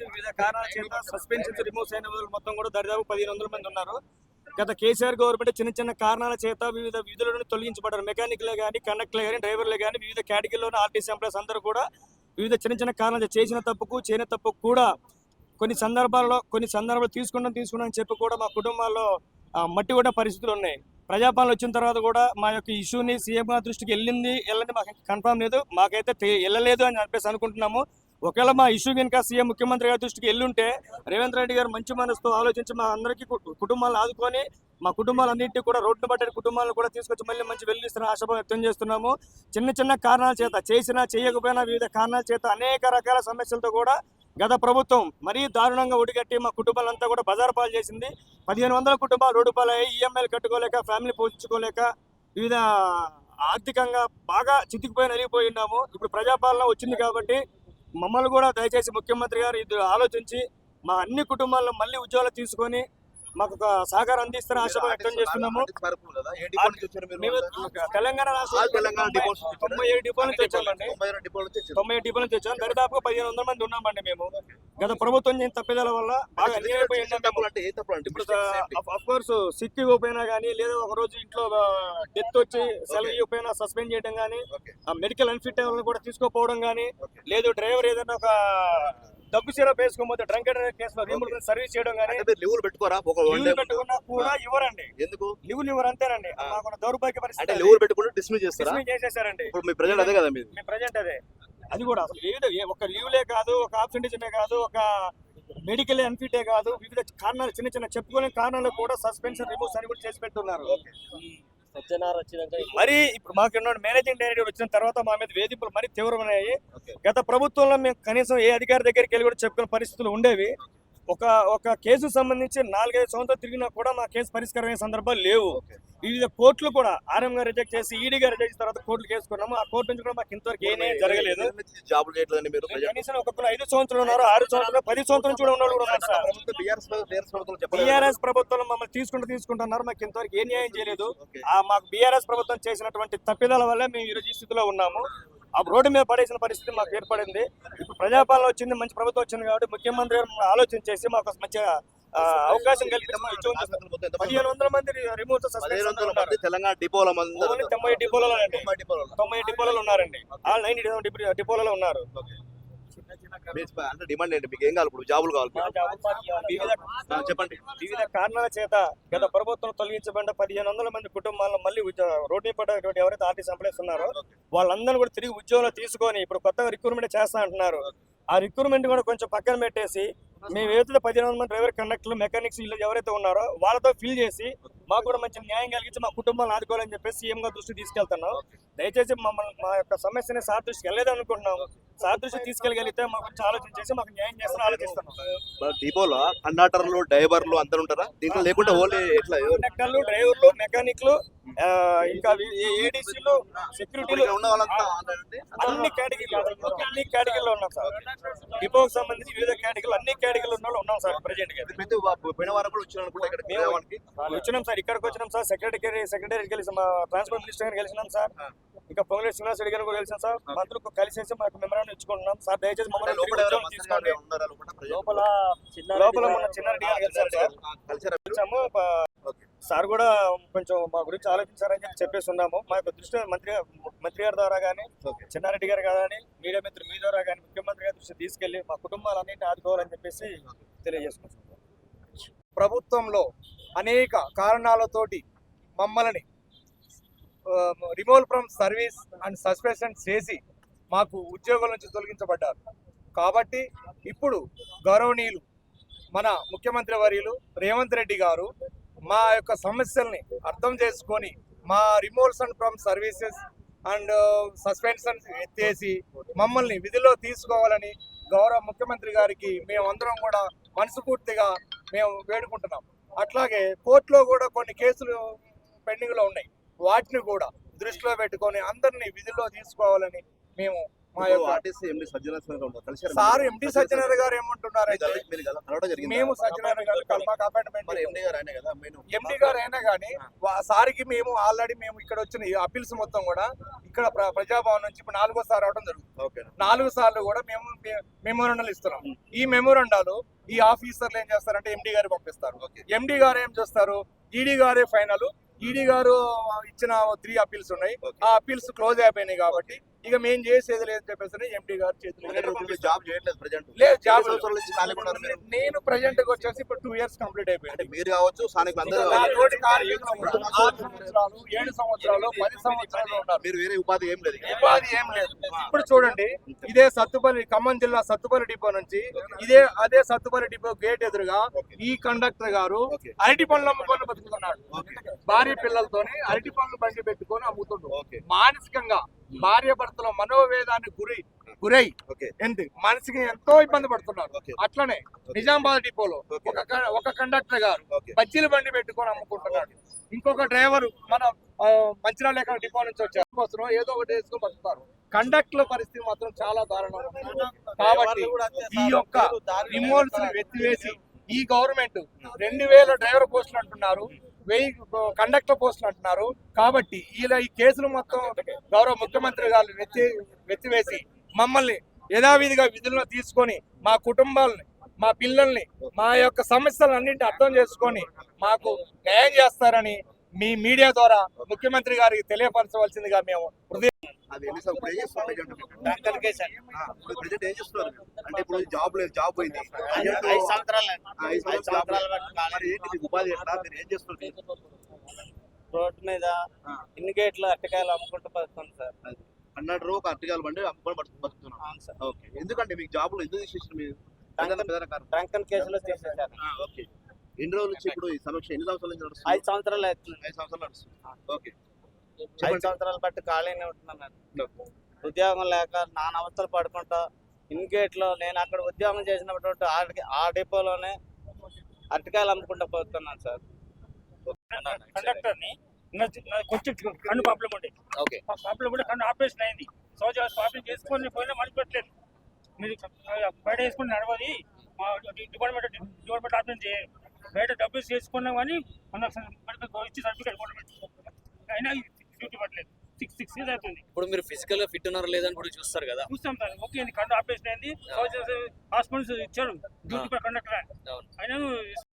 సంబంధించి వివిధ కారణాల చేత సస్పెన్షన్స్ రిమూవ్ అయిన వాళ్ళు మొత్తం కూడా దరిదాపు పదిహేను వందల మంది ఉన్నారు. గత కేసీఆర్ గవర్నమెంట్ చిన్న చిన్న కారణాల చేత వివిధ విధులను తొలగించబడ్డారు. మెకానిక్లే కానీ కండక్టర్లే కానీ డ్రైవర్లే కానీ వివిధ కేటగిరీలోని ఆర్టీసీ ఎంప్లాయీస్ అందరూ కూడా వివిధ చిన్న చిన్న కారణాలు చేసిన తప్పుకు చేయని తప్పుకు కూడా కొన్ని సందర్భాల్లో కొన్ని సందర్భాలు తీసుకున్నాం తీసుకున్నాం అని చెప్పి కూడా మా కుటుంబాల్లో మట్టి కూడా పరిస్థితులు ఉన్నాయి. ప్రజాపాలన వచ్చిన తర్వాత కూడా మా యొక్క ఇష్యూని సీఎం దృష్టికి వెళ్ళింది వెళ్ళని మాకు కన్ఫర్మ్ లేదు మాకైతే వెళ్ళలేదు అని చెప్పేసి అనుకుంటున్నాము. ఒకవేళ మా ఇష్యూ కనుక సీఎం ముఖ్యమంత్రి గారి దృష్టికి వెళ్ళుంటే రేవంత్ రెడ్డి గారు మంచి మనసుతో ఆలోచించి మా అందరికీ కుటుంబాలను ఆదుకొని మా కుటుంబాలన్నింటినీ కూడా రోడ్డు పట్టిన కుటుంబాలను కూడా తీసుకొచ్చి మళ్ళీ మంచి వెళ్ళిస్తున్న ఆశాభావం వ్యక్తం చేస్తున్నాము. చిన్న చిన్న కారణాల చేత చేసినా చేయకపోయినా వివిధ కారణాల చేత అనేక రకాల సమస్యలతో కూడా గత ప్రభుత్వం మరీ దారుణంగా ఒడిగట్టి మా కుటుంబాలంతా కూడా బజారు పాలు చేసింది. పదిహేను వందల కుటుంబాలు రోడ్డు పాలయ్యి ఈఎంఐలు కట్టుకోలేక ఫ్యామిలీ పోషించుకోలేక వివిధ ఆర్థికంగా బాగా చితికిపోయి నలిగిపోయి ఉన్నాము. ఇప్పుడు ప్రజాపాలన వచ్చింది కాబట్టి మమ్మల్ని కూడా దయచేసి ముఖ్యమంత్రి గారు ఇది ఆలోచించి మా అన్ని కుటుంబాలను మళ్ళీ ఉద్యోగాలు తీసుకొని మాకు ఒక సహకారం అందిస్తారని ఆశ వ్యక్తం చేస్తున్నాము. తెలంగాణ రాష్ట్రం తొంభై ఏడు డిపోల నుంచి వచ్చామండి. తొంభై ఏడు డిపోల నుంచి వచ్చాం. దరిదాపుగా పదిహేను వందల మంది ఉన్నామండి మేము. గత ప్రభుత్వం చేసిన తప్పిదాల వల్ల బాగా అన్యాయం అయిపోయి ఉన్నాం మేము. తప్పులు అంటే ఏ తప్పులు అంటే ఇప్పుడు mistakes ఏంటి? అఫ్ కోర్స్ సిక్ ఇవ్వకపోయినా కానీ లేదా ఒక రోజు ఇంట్లో డెత్ వచ్చి సెలవు ఇవ్వకపోయినా సస్పెండ్ చేయడం కానీ. మెడికల్ అన్ఫిట్ కూడా తీసుకోపోవడం కానీ. లేదు డ్రైవర్ ఏదైనా ఒక డబ్బు సిరప్ వేసుకోకపోతే డ్రంక్ అండ్ కేసులో రీమూల్ సర్వీస్ చేయడం కానీ అంటే లీవులు పెట్టుకోరా? లీవ్ పెట్టుకున్నా కూడా ఇవ్వరండి. ఎందుకు? లీవ్ ఇవ్వరు అంతేనండి. మాకు దౌర్భాగ్య అంటే పరిస్థితి లీవులు పెట్టుకుంటే డిస్మిస్ చేస్తారా? చేసేసారండి. ఇప్పుడు మీ ప్రజలు అదే కదా మీరు మీ ప్రజెంట్ అదే. అది కూడా అసలు ఏ- ఒక లీవ్లే కాదు ఒక ఆబ్సెంటిజమే కాదు ఒక మెడికల్ అన్ఫిటే కాదు వివిధ కారణాలు చిన్న చిన్న చెప్పుకునే కారణాలు కూడా సస్పెన్షన్ రిమూవ్స్ అని కూడా చేసి పెట్టున్నారు. మరి ఇప్పుడు మాకు మేనేజింగ్ డైరెక్టర్ వచ్చిన తర్వాత మా మీద వేధింపులు మరీ తీవ్రమయ్యాయి. గత ప్రభుత్వంలో మేము కనీసం ఏ అధికారి దగ్గరికి వెళ్ళి కూడా చెప్పుకునే పరిస్థితులు ఉండేవి. ఒక ఒక కేసు సంబంధించి నాలుగైదు సంవత్సరాలు తిరిగినా కూడా మా కేసు పరిష్కారం అయ్యే సందర్భాలు లేవు. వివిధ కోర్టులు కూడా ఆర్ఎం గారు రిజెక్ట్ చేసి ఈడీ గారు రిజెక్ట్ చేసిన తర్వాత కోర్టులు కేసుకున్నాము ఆ కోర్టు నుంచి కూడా మాకు ఇంతవరకు ఏమీ జరగలేదు. జాబులు కనీసం ఒక్కొక్కరు ఐదు సంవత్సరాలు ఉన్నారు ఆరు సంవత్సరాలు పది సంవత్సరాలు కూడా ఉన్నారు సార్. బీఆర్ఎస్ ప్రభుత్వం మమ్మల్ని తీసుకుంటూ తీసుకుంటున్నారు. మాకు ఇంతవరకు ఏ న్యాయం చేయలేదు. ఆ మాకు బీఆర్ఎస్ ప్రభుత్వం చేసినటువంటి తప్పిదాల వల్ల మేము ఈ రోజు ఈ స్థితిలో ఉన్నాము. ఆ రోడ్డు మీద పడేసిన పరిస్థితి మాకు ఏర్పడింది. ఇప్పుడు ప్రజాపాలన వచ్చింది మంచి ప్రభుత్వం వచ్చింది కాబట్టి ముఖ్యమంత్రి గారు ఆలోచన చేసి మాకు మంచి ఆ, అవకాశం చేస్తారు. పదిహేను వందల మంది తెలంగాణ డిపోల తొంభై డిపోలలో తొంభై డిపోలు తొంభై డిపోలలో ఉన్నారండి. ఆల్ నైన్ డిపోలలో ఉన్నారు. అంటే డిమాండ్ ఏంటి? మీకు ఏం కావాలి? ఇప్పుడు జాబులు కావాలి చెప్పండి. వివిధ కారణాల చేత గత ప్రభుత్వం తొలగించబడిన పదిహేను వందల మంది కుటుంబాలను మళ్ళీ రోడ్డు పడ్డటువంటి ఎవరైతే ఆర్టీసీ ఎంప్లాయీస్ ఉన్నారో వాళ్ళందరూ కూడా తిరిగి ఉద్యోగంలో తీసుకొని ఇప్పుడు కొత్తగా రిక్రూట్మెంట్ చేస్తా అంటున్నారు. ఆ రిక్రూట్మెంట్ కూడా కొంచెం పక్కన పెట్టేసి మేము ఏదైతే పదిహేను మంది డ్రైవర్ కండక్టర్లు మెకానిక్స్ వీళ్ళు ఎవరైతే ఉన్నారో వాళ్ళతో ఫిల్ చేసి మాకు కూడా మంచి న్యాయం కలిగించి మా కుటుంబాలను ఆదుకోవాలని చెప్పేసి సీఎం గారి దృష్టికి తీసుకెళ్తున్నాం దయచేసి మమ్మల్ని మా యొక్క సమస్యని సార్ దృష్టికి వెళ్ళలేదు అనుకుంటున్నాం సార్ తీసుకెళ్ళగలిగితే మా గురించి ఆలోచన చేసి మాకు న్యాయం చేస్తారని ఆలోచిస్తున్నాం డిపోలో కండక్టర్లు డ్రైవర్లు అందరు ఉంటారా దీంట్లో లేకుంటే ఓన్లీ ఎట్లా? కండక్టర్లు డ్రైవర్లు మెకానిక్లు ఇంకా ఏడీసీలు సెక్యూరిటీలు? అన్ని కేటగిరీలు అన్ని కేటగిరీలో ఉన్నాం సార్ డిపోకి సంబంధించి వివిధ కేటగిరీలు అన్ని కేటగిరీలు ఉన్న ఉన్నాం సార్ ప్రజెంట్గా. వచ్చినాం సార్ ఇక్కడికి వచ్చినాం సార్. సెక్రటరీ సెక్రటరీ కలిసి మా ట్రాన్స్పోర్ట్ మినిస్టర్ గారిని కలిసినాం సార్. ఇంకా పొంగులేటి శ్రీనివాస్ రెడ్డి గారిని కూడా కలిసాం సార్. మంత్రులకు కలిసేసి మాకు మెమరాండం ఇచ్చుకుంటున్నాం. సార్ దయచేసి మమ్మల్ని లోపల గారు తీసుకోండి. లోపల మన చిన్నారెడ్డి గారు సార్ కూడా కొంచెం మా గురించి ఆలోచించారని చెప్పి చెప్పేసి ఉన్నాము మా యొక్క దృష్టి మంత్రి మంత్రి గారి ద్వారా కానీ. చిన్నారెడ్డి గారు కానీ మీడియా మిత్రులు మీ ద్వారా కానీ ముఖ్యమంత్రి గారి దృష్టి తీసుకెళ్ళి మా కుటుంబాలన్నింటినీ ఆదుకోవాలని చెప్పేసి తెలియజేసుకుంటున్నాం. ప్రభుత్వంలో అనేక కారణాలతోటి మమ్మల్ని removal from service and suspension చేసి మాకు ఉద్యోగుల నుంచి తొలగించబడ్డారు. కాబట్టి ఇప్పుడు గౌరవనీయులు మన ముఖ్యమంత్రి వర్యులు రేవంత్ రెడ్డి గారు మా యొక్క సమస్యల్ని అర్థం చేసుకొని మా removals from services and suspension ఎత్తేసి మమ్మల్ని విధిలో తీసుకోవాలని గౌరవ ముఖ్యమంత్రి గారికి మేమందరం కూడా మనసుపూర్తిగా మేము వేడుకుంటున్నాం. అట్లాగే కోర్టులో కూడా కొన్ని కేసులు పెండింగ్లో ఉన్నాయి. వాటిని కూడా దృష్టిలో పెట్టుకొని అందరినీ విధుల్లో తీసుకోవాలని మేము సార్ ఎండి సత్యనారాయణ గారు. జరిగింది? మేము సత్యనారాయణ గారు కల్పాక అపాయింట్మెంట్ ఎండి గారు అయినా కానీ సార్కి మేము ఆల్రెడీ మేము ఇక్కడ వచ్చిన ఈ అప్పీల్స్ మొత్తం కూడా ఇక్కడ ప్ర- ప్రజాభవన్ నుంచి ఇప్పుడు నాలుగో సార్ అవడం జరుగుతుంది. ఓకే. నాలుగు సార్లు కూడా మేము మెమోరండాలు ఇస్తున్నాం. ఈ మెమోరండాలు ఈ ఆఫీసర్లు ఏం చేస్తారంటే ఎండి గారు పంపిస్తారు. ఓకే. ఎండి గారు ఏం చేస్తారు? ఈడీ గారే ఫైనల్. ఈడీ గారు ఇచ్చిన త్రీ అప్పీల్స్ ఉన్నాయి. ఆ అప్పీల్స్ క్లోజ్ అయిపోయినాయి కాబట్టి ఇక మేము చేసేది లేదని చెప్పేసి ఎండి గారు చేతులు జాబ్ చేయట్లేదు ప్రజెంట్. లేదు జాబ్ నేను ప్రజెంట్ వచ్చేసి ఇప్పుడు టూ ఇయర్స్ కంప్లీట్ అయిపోయింది. మీరు కావచ్చు సంవత్సరాలు ఏడు సంవత్సరాలు పది సంవత్సరాలు ఉన్నారు. మీరు వేరే ఉపాధి ఏం లేదు ఉపాధి ఏం లేదు. ఇప్పుడు చూడండి ఇదే సత్తుపల్లి ఖమ్మం జిల్లా సత్తుపల్లి డిపో నుంచి ఇదే అదే సత్తుపల్లి డిపో గేట్ ఎదురుగా ఈ కండక్టర్ గారు అరటి పండ్లు అమ్ముకొని బతుకుతున్నాడు భార్య పిల్లలతోని అరటి పండ్లు బండి పెట్టుకొని అమ్ముతుండు ఓకే. మానసికంగా భార్య భర్తల మనోవేదాన్ని గురి గురై ఓకే ఏంటి? మనిషికి ఎంతో ఇబ్బంది పడుతున్నారు. అట్లనే నిజామాబాద్ డిపోలో. ఒక ఒక కండక్టర్ గారు బజ్జీల బండి పెట్టుకొని అమ్ముకుంటున్నాడు. ఇంకొక డ్రైవర్ మన ఆ, మంచిర్యాల ఎక్కడ డిపో నుంచి వచ్చారు. కోసం ఏదో ఒకటి వేసుకొని బతుకుతారు. కండక్టర్ పరిస్థితి మాత్రం చాలా దారుణంగా ఉంది. కాబట్టి ఈ యొక్క రిమోల్స్ ఎత్తివేసి ఈ గవర్నమెంట్ రెండు వేల డ్రైవర్ పోస్టులు అంటున్నారు. వెయ్యి కండక్టర్ పోస్టులు అంటున్నారు. కాబట్టి ఇలా ఈ కేసులు మొత్తం గౌరవ ముఖ్యమంత్రి గారు వెత్తి వెత్తివేసి మమ్మల్ని యథావిధిగా విధుల్లో తీసుకొని మా కుటుంబాలని మా పిల్లల్ని మా యొక్క సమస్యలన్నింటినీ అర్థం చేసుకొని మాకు న్యాయం చేస్తారని మీ మీడియా ద్వారా ముఖ్యమంత్రి గారికి తెలియపరచవలసిందిగా మేము అది ఎన్ని సార్ ఇప్పుడు ఏం చేస్తున్నారు ఇప్పుడు ప్రజెంట్ ఏం చేస్తున్నారు? అంటే ఇప్పుడు జాబ్ లేదు జాబ్ పోయింది. ఐదు సంవత్సరాలు. మరి ఏంటి మీకు ఉపాధి ఎట్లా? మీరు ఏం చేస్తున్నారు? రోడ్డు మీద. ఇన్ని గేట్లు అట్టకాయలు అమ్ముకుంటూ పడుతుంది సార్. అన్నట్టు ఒక అరటికాయలు బండి అమ్ముకొని అవును సార్. ఓకే. ఎందుకంటే మీకు జాబ్లు ఎందుకు తీసేసారు మీరు? డ్రంకన్ కేసులో తీసేశారు. ఆ, ఓకే. ఎన్ని రోజుల నుంచి ఇప్పుడు ఈ సమీక్ష ఎన్ని సంవత్సరాల నుంచి నడుస్తుంది? ఐదు సంవత్సరాలు ఐదు సంవత్సరాలు నడుస్తుంది. ఓకే. ఐదు. సంవత్సరాలు బట్టి ఖాళీనే ఉంటున్నాను ఉద్యోగం లేక నాన్న అవస్థలు పడుకుంటా. ఇన్గేట్లో నేను అక్కడ ఉద్యోగం చేసినటువంటి ఆ- ఆ డిపోలోనే అరటికాయలు అమ్ముకుంటూ పోతున్నాను సార్. కండక్టర్ని కొంచెం కన్ను ప్రాబ్లం ఉండే. ఓకే. ఆ ప్రాబ్లం కూడా కన్ను ఆపరేషన్ అయింది. ఆపరేషన్ చేసుకొని పోయినా మనకి పెట్టలేదు మీరు బయట వేసుకుని నడవది మా డిపార్ట్మెంట్ డిపార్ట్మెంట్ ఆపరేషన్ చేయాలి బయట డబ్బులు చేసుకున్నాం కానీ మనకు ఇచ్చి సర్టిఫికేట్ గవర్నమెంట్ అయినా డ్యూటీ పట్టలేదు సిక్స్ సిక్స్ ఇయర్స్ అవుతుంది. ఇప్పుడు మీరు ఫిజికల్గా ఫిట్ ఉన్నారా లేదని కూడా చూస్తారు కదా. చూస్తాం సార్. ఓకే కన్ను ఆపరేషన్ అయింది హాస్పిటల్స్ ఇచ్చారు. Duty conductor. అయినా